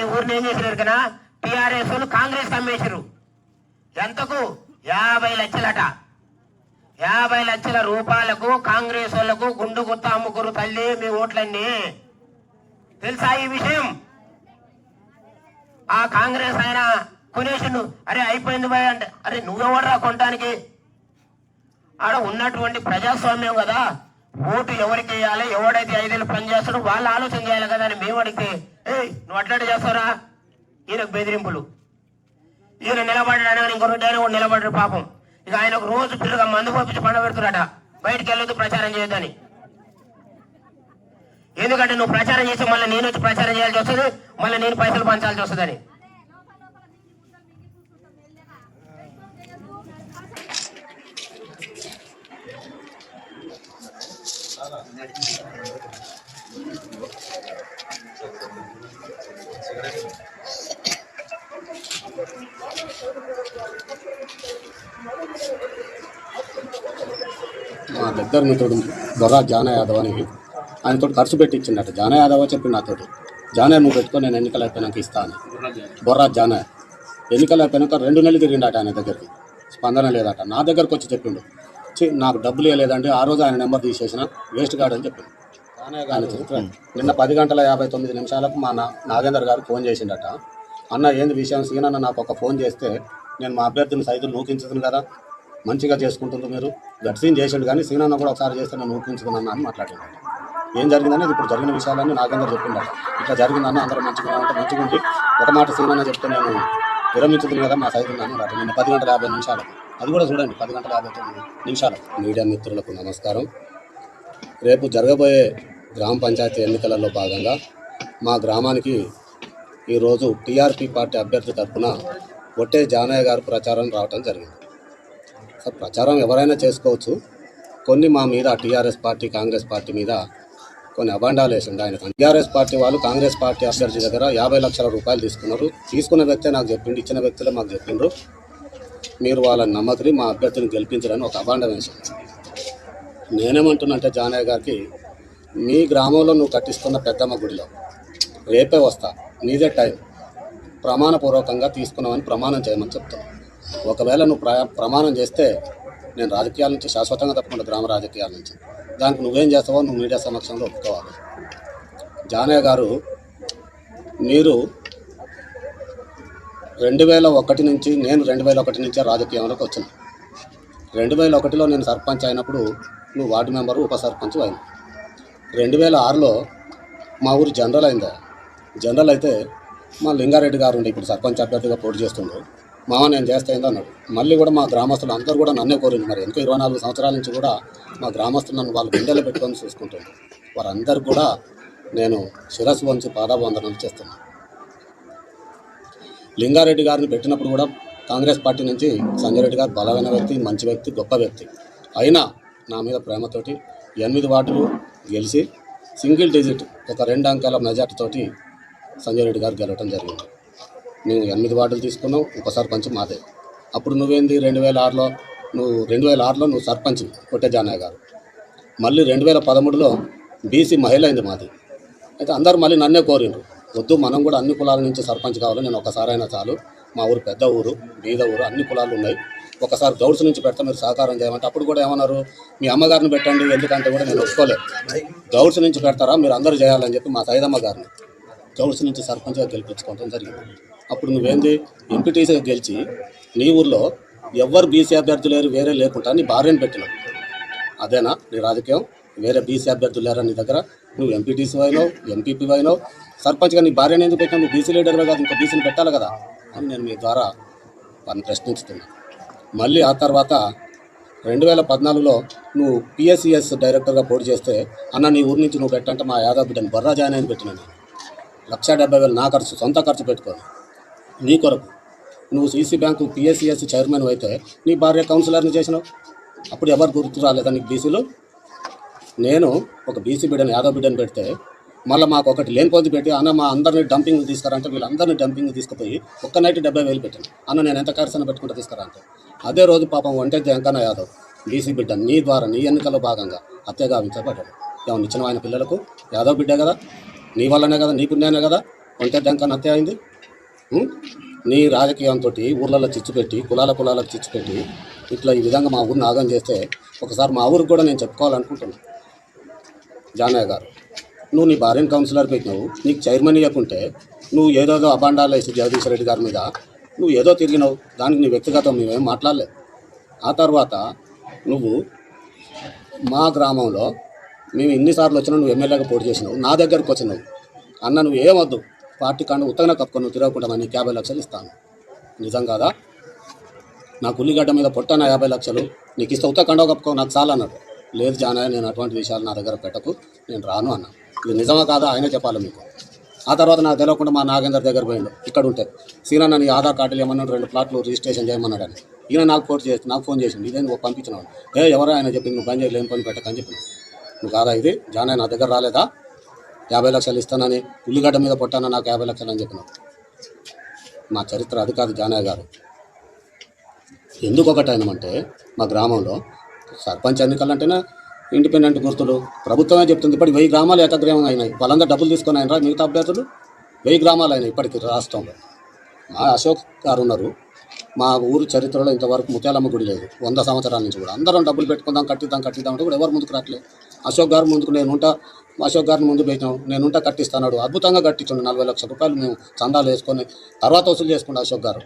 మీ ఊరిని ఏం చేసినారు కదా? టీఆర్ఎస్ కాంగ్రెస్ అమ్మేశారు ఎంతకు? యాభై లక్షలట. యాభై లక్షల రూపాయలకు కాంగ్రెస్ వాళ్ళకు గుండు గుత్త అమ్ముకురు తల్లి మీ ఓట్లన్నీ. తెలుసా ఈ విషయం? ఆ కాంగ్రెస్ ఆయన కొనేసిండు. అరే అయిపోయింది భయ అంటే అరే నువ్వెవడరా కొనడానికి ఆడ ఉన్నటువంటి ప్రజాస్వామ్యం కదా. ఓటు ఎవరికి వేయాలి? ఎవడైతే ఐదేళ్ళు పని చేస్తాడో వాళ్ళు ఆలోచన చేయాలి కదా అని మేము అడిగితే ఏయ్ నువ్వు అట్లాంటి చేస్తారా ఈయనకు బెదిరింపులు. ఈయన నిలబడ్డాడు అని ఇంకొకటి ఆయన కూడా నిలబడ్డాడు పాపం. ఇక ఆయన ఒక రోజు పిల్లగా మందు పంపించి పండ పెడుతున్నాడట. బయటికి వెళ్ళొద్దు ప్రచారం చేయొద్దని. ఎందుకంటే నువ్వు ప్రచారం చేస్తే మళ్ళీ నేను వచ్చి ప్రచారం చేయాల్సి వస్తుంది మళ్ళీ నేను పైసలు పంచాల్సి వస్తుందని. దగ్గర మిత్రుడు బొర్రా జాన యాదవ్ అని ఆయనతో ఖర్చు పెట్టించిండట జాన యాదవ్ చెప్పిండు నాతోటి. జాన నువ్వు పెట్టుకో నేను ఎన్నికలు అయిపోయినాక ఇస్తా అని. బొర్రా జాన. ఎన్నికలు అయిపోయినాక రెండు నెలలు తిరిగిండట ఆయన దగ్గరికి. స్పందన లేదట. నా దగ్గరకు వచ్చి చెప్పిండు. "ఛీ, నాకు డబ్బులు ఇవ్వలేదంటే ఆ రోజు ఆయన నెంబర్ తీసేసిన వేస్ట్ కాడు అని చెప్పిండు. జానయ్య గారి. చరిత్ర. నిన్న పది గంటల యాభై తొమ్మిది నిమిషాలకు మా నా నాగేందర్ గారు ఫోన్ చేసిండట. అన్న ఏంది విషయం? సీనన్న నాకు ఒక ఫోన్ చేస్తే నేను మా అభ్యర్థిని సైజు నూకించుతుంది కదా. మంచిగా చేసుకుంటుంది మీరు. గట్ సీన్ చేసిండు కానీ సీనన్న కూడా ఒకసారి చేస్తే నన్ను ఊపించుకున్నాను అని మాట్లాడాడు. ఏం జరిగిందనేది ఇప్పుడు జరిగిన విషయాలన్నీ నాగేందర్ చెప్పిండట ఇట్లా జరిగిందన్న అందరూ మంచిగా ఉంటే మంచిగా ఉండి ఒక మాట సీనన్న చెప్తే నేను విరమించుతుంది కదా మా సైజు ఉన్నాను అన్నమాట పది గంటల యాభై నిమిషాలకు అది కూడా చూడండి పది గంటల యాభై తొమ్మిది నిమిషాలకు మీడియా మిత్రులకు నమస్కారం. రేపు జరగబోయే గ్రామ పంచాయతీ ఎన్నికలలో భాగంగా మా గ్రామానికి ఈరోజు టీఆర్పీ పార్టీ అభ్యర్థి తరఫున ఒట్టే జానయ్య గారు ప్రచారం రావటం జరిగింది. ప్రచారం ఎవరైనా చేసుకోవచ్చు. కొన్ని మా మీద టీఆర్ఎస్ పార్టీ కాంగ్రెస్ పార్టీ మీద కొన్ని అభాండాలు వేసిండు ఆయన. టీఆర్ఎస్ పార్టీ వాళ్ళు కాంగ్రెస్ పార్టీ అభ్యర్థి దగ్గర యాభై లక్షల రూపాయలు తీసుకున్నారు. తీసుకున్న వ్యక్తే నాకు చెప్పిండు ఇచ్చిన వ్యక్తులే మాకు చెప్పిండ్రు. మీరు వాళ్ళని నమ్మకని మా అభ్యర్థిని గెలిపించడానికి ఒక అబాండం వేసింది నేనేమంటున్నంటే జానయ్య గారికి మీ గ్రామంలో నువ్వు కట్టిస్తున్న పెద్దమ్మ గుడిలో రేపే వస్తా నీదే టైం. ప్రమాణపూర్వకంగా తీసుకున్నామని ప్రమాణం చేయమని చెప్తాను ఒకవేళ నువ్వు ప్ర ప్రమాణం చేస్తే నేను రాజకీయాల నుంచి శాశ్వతంగా తప్పకుండా గ్రామ రాజకీయాల నుంచి. దానికి నువ్వేం చేస్తావో నువ్వు మీడియా సమక్షంలో ఒప్పుకోవాలి. జానయ్య గారు మీరు రెండు వేల ఒకటి నుంచి నేను రెండు వేల ఒకటి నుంచే రాజకీయంలోకి వచ్చిన. రెండు వేల ఒకటిలో నేను సర్పంచ్ అయినప్పుడు నువ్వు వార్డు మెంబరు ఉప సర్పంచ్ అయినా. రెండు వేల ఆరులో మా ఊరు జనరల్ అయిందా? జనరల్ అయితే మా లింగారెడ్డి గారు ఉండి ఇప్పుడు సర్పంచ్ అభ్యర్థిగా పోటీ చేస్తుండ్రు మామ నేను చేస్తా అన్నాడు. మళ్ళీ కూడా మా గ్రామస్తులు అందరూ కూడా నన్నే కోరింది. మరి ఎందుకో ఇరవై నాలుగు సంవత్సరాల నుంచి కూడా మా గ్రామస్తులు నన్ను వాళ్ళు గుండెలో పెట్టుకొని చూసుకుంటున్నారు వారందరూ కూడా నేను శిరస్సు వంచి పాదాబంధనాలు చేస్తున్నాను లింగారెడ్డి గారిని పెట్టినప్పుడు కూడా కాంగ్రెస్ పార్టీ నుంచి సంజయ్ రెడ్డి గారు బలమైన వ్యక్తి మంచి వ్యక్తి గొప్ప వ్యక్తి. అయినా నా మీద ప్రేమతోటి ఎనిమిది వార్డులు గెలిచి సింగిల్ డిజిట్ ఒక రెండు అంకెల మెజార్టీతోటి సంజయ్ రెడ్డి గారు గెలవడం జరిగింది. మేము ఎనిమిది వార్డులు తీసుకున్నావు ఒక సర్పంచ్ మాదే. అప్పుడు నువ్వేంది రెండు వేల ఆరులో? నువ్వు రెండు వేల ఆరులో నువ్వు సర్పంచ్ కొట్టే జానయ్య గారు. మళ్ళీ రెండు వేల పదమూడులో బీసీ మహిళ అయింది మాది. అయితే అందరూ మళ్ళీ నన్నే కోరిండ్రు. వద్దు మనం కూడా అన్ని కులాల నుంచి సర్పంచ్ కావాలి నేను ఒకసారైనా చాలు. మా ఊరు పెద్ద ఊరు బీద ఊరు అన్ని కులాలు ఉన్నాయి. ఒకసారి గౌడ్స్ నుంచి పెడతా మీరు సహకారం చేయమంటే అప్పుడు కూడా ఏమన్నారు? మీ అమ్మగారిని పెట్టండి ఎందుకంటే కూడా నేను ఒప్పుకోలేదు గౌడ్స్ నుంచి పెడతారా? మీరు అందరూ చేయాలని చెప్పి మా సైదమ్మ గారిని గౌడ్స్ నుంచి సర్పంచ్గా గెలిపించుకోవడం జరిగింది. అప్పుడు నువ్వేంది? ఎంపీటీసీ గెలిచి నీ ఊర్లో ఎవ్వరు బీసీ అభ్యర్థులు లేరు వేరే లేకుండా నీ భార్యను పెట్టినావు. అదేనా? నీ రాజకీయం? వేరే బీసీ అభ్యర్థులు లేరా నీ దగ్గర? నువ్వు ఎంపీటీసీ అయినావు ఎంపీపీ అయినావు. సర్పంచ్గా నీ భార్యను ఎందుకు పెట్టినావు? నువ్వు బీసీ లీడర్వే కాదు ఇంకా బీసీని పెట్టాలి కదా అని నేను మీ ద్వారా వారిని ప్రశ్నించుతున్నాను మళ్ళీ ఆ తర్వాత రెండు వేల పద్నాలుగులో నువ్వు పిఎస్సిఎస్ డైరెక్టర్గా పోటీ చేస్తే అన్న నీ ఊరి నుంచి నువ్వు పెట్టంటే మా యాదవ్ బిడ్డను బొర్రా జాయిన్ అని పెట్టినాను లక్ష డెబ్బై వేలు నా ఖర్చు సొంత ఖర్చు పెట్టుకోను. నీ కొరకు. నువ్వు సీసీ బ్యాంకు పిఎస్సిఎస్ చైర్మన్ అయితే నీ భార్య కౌన్సిలర్ని చేసినావు. అప్పుడు ఎవరు గుర్తు రాలేదా నీకు బీసీలో నేను ఒక బీసీ బిడ్డను యాదవ్ బిడ్డను పెడితే మళ్ళీ మాకు ఒకటి లేనిపోతే పెట్టి అన్న మా అందరిని డంపింగ్ తీసుకురంటే వీళ్ళందరినీ డంపింగ్ తీసుకుపోయి ఒక్క నైట్ డెబ్బై వేలు పెట్టాను అన్న నేను ఎంత ఖర్చున పెట్టుకుంటా తీసుకురంటే అదే రోజు పాపం వంటే వెంకన్న యాదవ్ బీసీ బిడ్డ నీ ద్వారా నీ ఎన్నికల్లో భాగంగా హత్యగా గావించబడ్డాడు ఏమన్నా ఇచ్చిన ఆయన పిల్లలకు? యాదవ్ బిడ్డే కదా? నీ వల్లనే కదా? నీ పుణ్యానే కదా? ఒంటే డంక నత్తే అయింది? నీ రాజకీయంతో ఊర్లలో చిచ్చు పెట్టి కులాల కులాలకు చిచ్చు పెట్టి ఇట్లా ఈ విధంగా మా ఊరిని ఆగం చేస్తే ఒకసారి మా ఊరికి కూడా నేను చెప్పుకోవాలనుకుంటున్నాను జానయ్య గారు నువ్వు నీ భార్యను కౌన్సిలర్ పెట్టినావు నీకు చైర్మన్ ఇవ్వకుంటే నువ్వు ఏదోదో అబాండాలు వేసి జగదీష్ రెడ్డి గారి మీద నువ్వు ఏదో తిరిగినావు దానికి నీ వ్యక్తిగతం నువ్వేం మాట్లాడలేదు. ఆ తర్వాత నువ్వు మా గ్రామంలో మేము ఎన్నిసార్లు వచ్చినా నువ్వు ఎమ్మెల్యేగా పోటీ చేసినావు నా దగ్గరకు వచ్చినావు. అన్న నువ్వు ఏమొద్దు? పార్టీ కాండ ఉత్తగా కప్పుకొని తిరగకుండా నేను యాభై లక్షలు ఇస్తాను. నిజం కాదా నాకు ఉల్లిగడ్డ మీద పొట్టాన యాభై లక్షలు. నీకు ఇస్తే ఉత్త కండవ కప్పుకో నాకు చాలా అన్నాడు. లేదు జానయ్య నేను అటువంటి విషయాలు నా దగ్గర పెట్టకు. నేను రాను అన్నా. ఇది నిజమా కాదా? ఆయన చెప్పాలి మీకు. ఆ తర్వాత నాకు తెలియకుండా మా నాగేందర్ దగ్గర పోయిండు. ఇక్కడ ఉంటే. సీనా నన్ను ఆధార్ కార్డులు ఏమన్నాడు రెండు ప్లాట్లు రిజిస్ట్రేషన్ చేయమన్నాడు అని ఈయన నాకు ఫోన్ చేసి నాకు ఫోన్ చేసింది ఇదే నువ్వు పంపించినావు? ఏ ఎవరో ఆయన చెప్పింది? నువ్వు పని చేయలేని పని పెట్టకని చెప్పిన నువ్వు కాదా ఇది? జానయ్య నా దగ్గర రాలేదా? యాభై లక్షలు ఇస్తానని ఉల్లిగడ్డ మీద పొట్టాన నాకు యాభై లక్షలు అని చెప్పిన మా చరిత్ర అది కాదు జానయ్య గారు. ఎందుకు ఒకటి ఒకటైనమంటే మా గ్రామంలో సర్పంచ్ ఎన్నికలంటేనే ఇండిపెండెంట్ గుర్తులు. ప్రభుత్వమే చెప్తుంది ఇప్పటికి వెయ్యి గ్రామాలు ఏకగ్రీవం అయినాయి. వాళ్ళందరూ డబ్బులు తీసుకొని అయినరా మిగతా అభ్యర్థులు? వెయ్యి గ్రామాలు అయినాయి ఇప్పటికి రాష్ట్రంలో. మా అశోక్ గారు ఉన్నారు. మా ఊరు చరిత్రలో ఇంతవరకు ముత్యాలమ్మ గుడి లేదు. వంద సంవత్సరాల నుంచి కూడా. అందరం డబ్బులు పెట్టుకుందాం కట్టిద్దాం కట్టిద్దాం అంటే కూడా ఎవరు ముందుకు రావట్లేదు అశోక్ గారు ముందుకు నేను ఉంటా. అశోక్ గారిని ముందు పెట్టినాం. నేను ఉంటా కట్టిస్తాడు అద్భుతంగా కట్టించండు. నలభై లక్షల రూపాయలు మేము చందాలు వేసుకొని తర్వాత వసూలు చేసుకుంటాం అశోక్ గారు.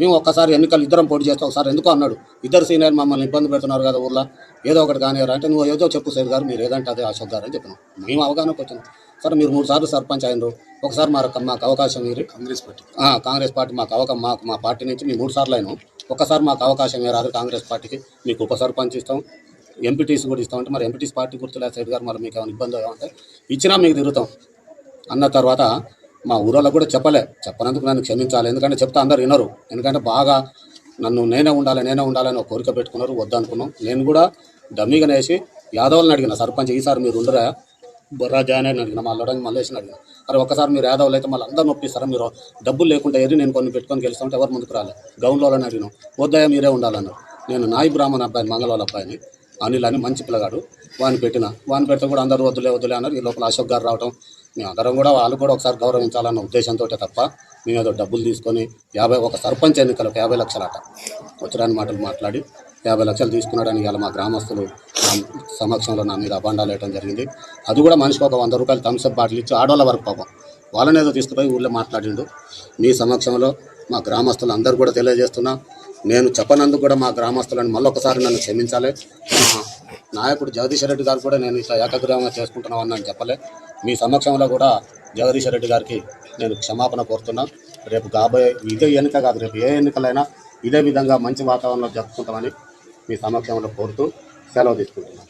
మేము ఒక్కసారి ఎన్నికలు ఇద్దరం పోటీ చేస్తాం ఒకసారి ఎందుకు అన్నాడు. ఇద్దరు సీనియర్ మమ్మల్ని ఇబ్బంది పెడుతున్నారు కదా ఊర్లో. ఏదో ఒకటి కానివ్వరు. అంటే నువ్వు ఏదో చెప్పు సైడ్ గారు మీరు ఏదంటే అదే అశోక్ గారు అని చెప్పినాం. మేము అవగాహనకు వచ్చినాం. సరే మీరు మూడు సార్లు సర్పంచ్ అయినరు. ఒకసారి మాకు మాకు అవకాశం మీరు కాంగ్రెస్ పార్టీ. కాంగ్రెస్ పార్టీ మాకు అవకాశం మాకు మా పార్టీ నుంచి మేము మూడు సార్లు అయినాం. ఒకసారి మాకు అవకాశం రాదు కాంగ్రెస్ పార్టీకి. మీకు ఉప సర్పంచ్ ఇస్తాం. ఎంపీటీసీ కూడా ఇస్తామంటే మరి ఎంపీటీసీ పార్టీ గుర్తులే సైడ్ గారు మరి మీకు ఏమైనా ఇబ్బంది ఏమంటే ఇచ్చినా మీకు తిరుగుతాం. అన్న తర్వాత మా ఊరోళ్ళకు కూడా చెప్పలే చెప్పనందుకు నన్ను క్షమించాలి. ఎందుకంటే చెప్తే అందరు వినరు. ఎందుకంటే బాగా నన్ను నేనే ఉండాలి నేనే ఉండాలని ఒక కోరిక పెట్టుకున్నారు వద్దనుకున్నాం. నేను కూడా డమ్మీగా వేసి యాదవులను అడిగిన సర్పంచ్ ఈసారి మీరు ఉండరా? బొర్రా జాయిన్ అని అడిగిన మా అడిగిన మళ్ళీ వేసిన అడిగిన. అరే ఒకసారి మీరు యాదవులు అయితే మళ్ళీ అందరూ నొప్పిస్తారా మీరు డబ్బులు లేకుండా ఏరి నేను కొన్ని పెట్టుకొని గెలుస్తామంటే ఎవరు ముందుకు రాలే. గౌన్లో అడిగినాం. వద్దయ్య మీరే ఉండాలన్నారు. నేను నాయి బ్రాహ్మణ అబ్బాయిని మంగళవాళ్ళ అబ్బాయిని. అనిల్ అని మంచి పిల్లగాడు. వాడిని పెట్టిన వాడిని పెడితే కూడా అందరూ వద్దులే వద్దులే అన్నారు. ఈ లోపల అశోక్ గారు రావటం మేము అందరం కూడా వాళ్ళు కూడా ఒకసారి గౌరవించాలన్న ఉద్దేశంతో తప్ప మేము ఏదో డబ్బులు తీసుకొని యాభై ఒక సర్పంచ్ ఎన్నికలకు యాభై లక్షలట వచ్చిరాని మాటలు మాట్లాడి యాభై లక్షలు తీసుకున్నాడని ఇవాళ మా గ్రామస్తులు సమక్షంలో నా మీద అభాండాలు వేయడం జరిగింది. అది కూడా మనిషికి ఒక వంద రూపాయలు థమ్స్అప్ బాటిల్ ఇచ్చి ఆడవాళ్ళ వరకు పాపం. వాళ్ళని ఏదో తీసుకుపోయి ఊళ్ళో మాట్లాడిండు. మీ సమక్షంలో మా గ్రామస్తులు అందరూ కూడా తెలియజేస్తున్నా. నేను చెప్పనందుకు కూడా మా గ్రామస్తులను మళ్ళొకసారి నన్ను క్షమించాలి. నాయకుడు జగదీశ్వర రెడ్డి గారు కూడా నేను ఇట్లా ఏకగ్రీవంగా చేసుకుంటున్నాం అని చెప్పలే. మీ సమక్షంలో కూడా జగదీశ్వర రెడ్డి గారికి నేను క్షమాపణ కోరుతున్నా. రేపు కాబోయే ఇదే ఎన్నిక కాదు రేపు ఏ ఎన్నికలైనా ఇదే విధంగా మంచి వాతావరణంలో జరుపుకుంటామని మీ సమక్షంలో కోరుతూ సెలవు తీసుకుంటున్నాను.